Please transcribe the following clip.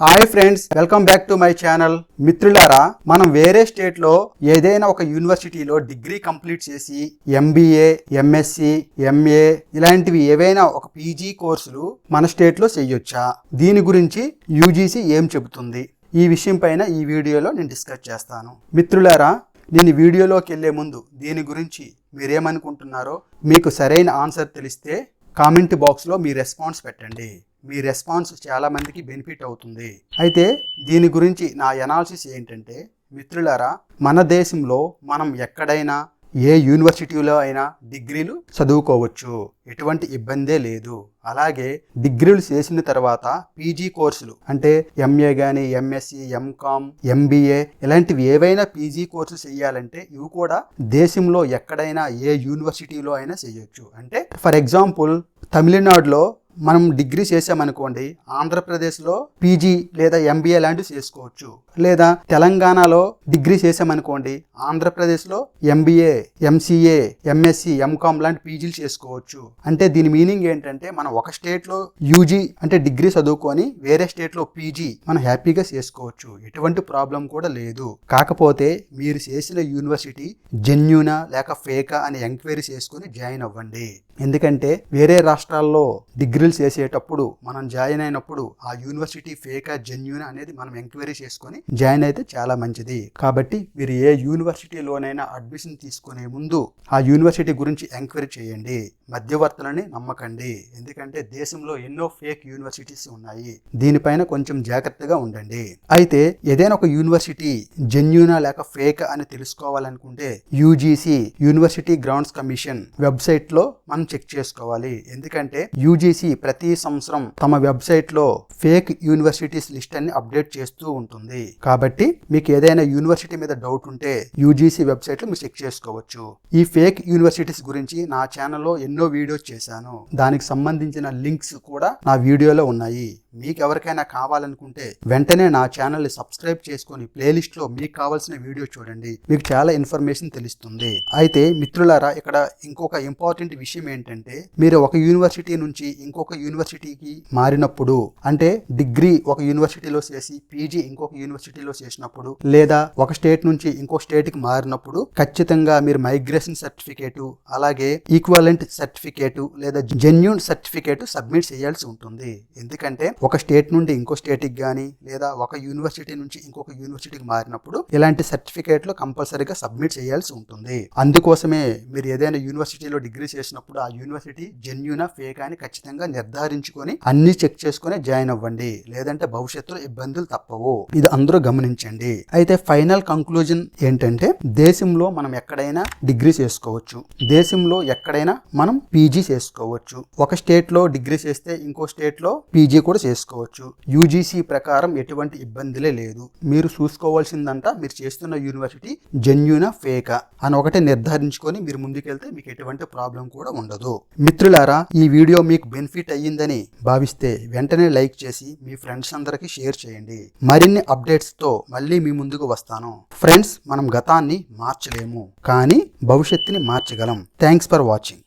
Hi friends welcome back to my channel. మిత్రులారా మనం వేరే స్టేట్లో ఏదైనా ఒక యూనివర్సిటీలో డిగ్రీ కంప్లీట్ చేసి ఎంబీఏ ఎంఎస్సి ఎంఏ ఇలాంటివి ఏవైనా ఒక పీజీ కోర్సులు మన స్టేట్లో చెయ్యొచ్చా దీని గురించి యూజీసీ ఏం చెబుతుంది? ఈ విషయం పైన ఈ వీడియోలో నేను డిస్కస్ చేస్తాను. మిత్రులారా నేను వీడియోలోకి వెళ్ళే ముందు దీని గురించి మీరేమనుకుంటున్నారో మీకు సరైన ఆన్సర్ తెలిస్తే కామెంట్ బాక్స్లో మీ రెస్పాన్స్ పెట్టండి. మీ రెస్పాన్స్ చాలామందికి బెనిఫిట్ అవుతుంది. అయితే దీని గురించి నా ఎనాలిసిస్ ఏంటంటే మిత్రులారా మన దేశంలో మనం ఎక్కడైనా ఏ యూనివర్సిటీలో అయినా డిగ్రీలు చదువుకోవచ్చు. ఎటువంటి ఇబ్బందే లేదు. అలాగే డిగ్రీలు చేసిన తర్వాత పీజీ కోర్సులు అంటే ఎంఏ కానీ ఎంఎస్సి ఎంకామ్ ఎంబీఏ ఇలాంటివి ఏవైనా పీజీ కోర్సు చేయాలంటే ఇవి కూడా దేశంలో ఎక్కడైనా ఏ యూనివర్సిటీలో అయినా చేయొచ్చు. అంటే ఫర్ ఎగ్జాంపుల్ తమిళనాడులో మనం డిగ్రీ చేసామనుకోండి ఆంధ్రప్రదేశ్లో పీజీ లేదా ఎంబీఏ లాంటివి చేసుకోవచ్చు. లేదా తెలంగాణలో డిగ్రీ చేసామనుకోండి ఆంధ్రప్రదేశ్లో ఎంబీఏ ఎంసీఏ ఎంఎస్సి ఎంకామ్ లాంటి పీజీలు చేసుకోవచ్చు. అంటే దీని మీనింగ్ ఏంటంటే మనం ఒక స్టేట్లో యూజీ అంటే డిగ్రీ చదువుకొని వేరే స్టేట్లో పీజీ మనం హ్యాపీగా చేసుకోవచ్చు. ఎటువంటి ప్రాబ్లం కూడా లేదు. కాకపోతే మీరు చేసిన యూనివర్సిటీ జెన్యునా లేక ఫేకా అని ఎంక్వైరీ చేసుకుని జాయిన్ అవ్వండి. ఎందుకంటే వేరే రాష్ట్రాల్లో డిగ్రీ డిగ్రీలు చేసేటప్పుడు మనం జాయిన్ అయినప్పుడు ఆ యూనివర్సిటీ ఫేకా జెన్యున్ అనేది మనం ఎంక్వైరీ చేసుకొని జాయిన్ అయితే చాలా మంచిది. కాబట్టి మీరు ఏ యూనివర్సిటీలోనైనా అడ్మిషన్ తీసుకునే ముందు ఆ యూనివర్సిటీ గురించి ఎంక్వైరీ చేయండి. మధ్యవర్తులని నమ్మకండి. ఎందుకంటే దేశంలో ఎన్నో ఫేక్ యూనివర్సిటీస్ ఉన్నాయి. దీనిపైన కొంచెం జాగ్రత్తగా ఉండండి. అయితే ఏదైనా ఒక యూనివర్సిటీ జెన్యునా లేక ఫేక్ అని తెలుసుకోవాలనుకుంటే యూజీసీ యూనివర్సిటీ గ్రౌండ్స్ కమిషన్ వెబ్సైట్లో మనం చెక్ చేసుకోవాలి. ఎందుకంటే యూజీసీ ప్రతి సంవత్సరం తమ వెబ్సైట్లో ఫేక్ యూనివర్సిటీస్ లిస్ట్ అన్ని అప్డేట్ చేస్తూ ఉంటుంది. కాబట్టి మీకు ఏదైనా యూనివర్సిటీ మీద డౌట్ ఉంటే యూజీసీ వెబ్సైట్లో మీరు చెక్ చేసుకోవచ్చు. ఈ ఫేక్ యూనివర్సిటీస్ గురించి నా ఛానల్లో ఎన్నో వీడియోస్ చేశాను. దానికి సంబంధించిన లింక్స్ కూడా నా వీడియోలో ఉన్నాయి. మీకు ఎవరికైనా కావాలనుకుంటే వెంటనే నా ఛానల్ని సబ్స్క్రైబ్ చేసుకొని ప్లేలిస్ట్లో మీకు కావాల్సిన వీడియో చూడండి. మీకు చాలా ఇన్ఫర్మేషన్ తెలుస్తుంది. అయితే మిత్రులారా ఇక్కడ ఇంకొక ఇంపార్టెంట్ విషయం ఏంటంటే మీరు ఒక యూనివర్సిటీ నుంచి ఇంకొక యూనివర్సిటీకి మారినప్పుడు అంటే డిగ్రీ ఒక యూనివర్సిటీలో చేసి పీజీ ఇంకొక యూనివర్సిటీలో చేసినప్పుడు లేదా ఒక స్టేట్ నుంచి ఇంకో స్టేట్కి మారినప్పుడు ఖచ్చితంగా మీరు మైగ్రేషన్ సర్టిఫికేట్ అలాగే ఈక్వలెంట్ సర్టిఫికేట్ లేదా జెన్యున్ సర్టిఫికేట్ సబ్మిట్ చేయాల్సి ఉంటుంది. ఎందుకంటే ఒక స్టేట్ నుండి ఇంకో స్టేట్కి కానీ లేదా ఒక యూనివర్సిటీ నుంచి ఇంకొక యూనివర్సిటీకి మారినప్పుడు ఇలాంటి సర్టిఫికేట్లు కంపల్సరీగా సబ్మిట్ చేయాల్సి ఉంటుంది. అందుకోసమే మీరు ఏదైనా యూనివర్సిటీలో డిగ్రీ చేసినప్పుడు ఆ యూనివర్సిటీ జెన్యునా ఫేక్ అని ఖచ్చితంగా నిర్ధారించుకొని అన్ని చెక్ చేసుకుని జాయిన్ అవ్వండి. లేదంటే భవిష్యత్తులో ఇబ్బందులు తప్పవు. ఇది అందరూ గమనించండి. అయితే ఫైనల్ కంక్లూజన్ ఏంటంటే దేశంలో మనం ఎక్కడైనా డిగ్రీ చేసుకోవచ్చు. దేశంలో ఎక్కడైనా మనం పీజీ చేసుకోవచ్చు. ఒక స్టేట్లో డిగ్రీ చేస్తే ఇంకో స్టేట్లో పీజీ కూడా చేసుకోవచ్చు చేసుకోవచ్చు. యూజీసీ ప్రకారం ఎటువంటి ఇబ్బందులే లేదు. మీరు చూసుకోవాల్సిందంట మీరు చేస్తున్న యూనివర్సిటీ జెన్యునా ఫేకా అని ఒకటే నిర్ధారించుకొని మీరు ముందుకెళ్తే మీకు ఎటువంటి ప్రాబ్లం కూడా ఉండదు. మిత్రులారా ఈ వీడియో మీకు బెనిఫిట్ అయ్యిందని భావిస్తే వెంటనే లైక్ చేసి మీ ఫ్రెండ్స్ అందరికీ షేర్ చేయండి. మరిన్ని అప్డేట్స్తో మళ్ళీ మీ ముందుకు వస్తాను. ఫ్రెండ్స్ మనం గతాన్ని మార్చలేము. కానీ భవిష్యత్తుని మార్చగలం. Thanks for watching.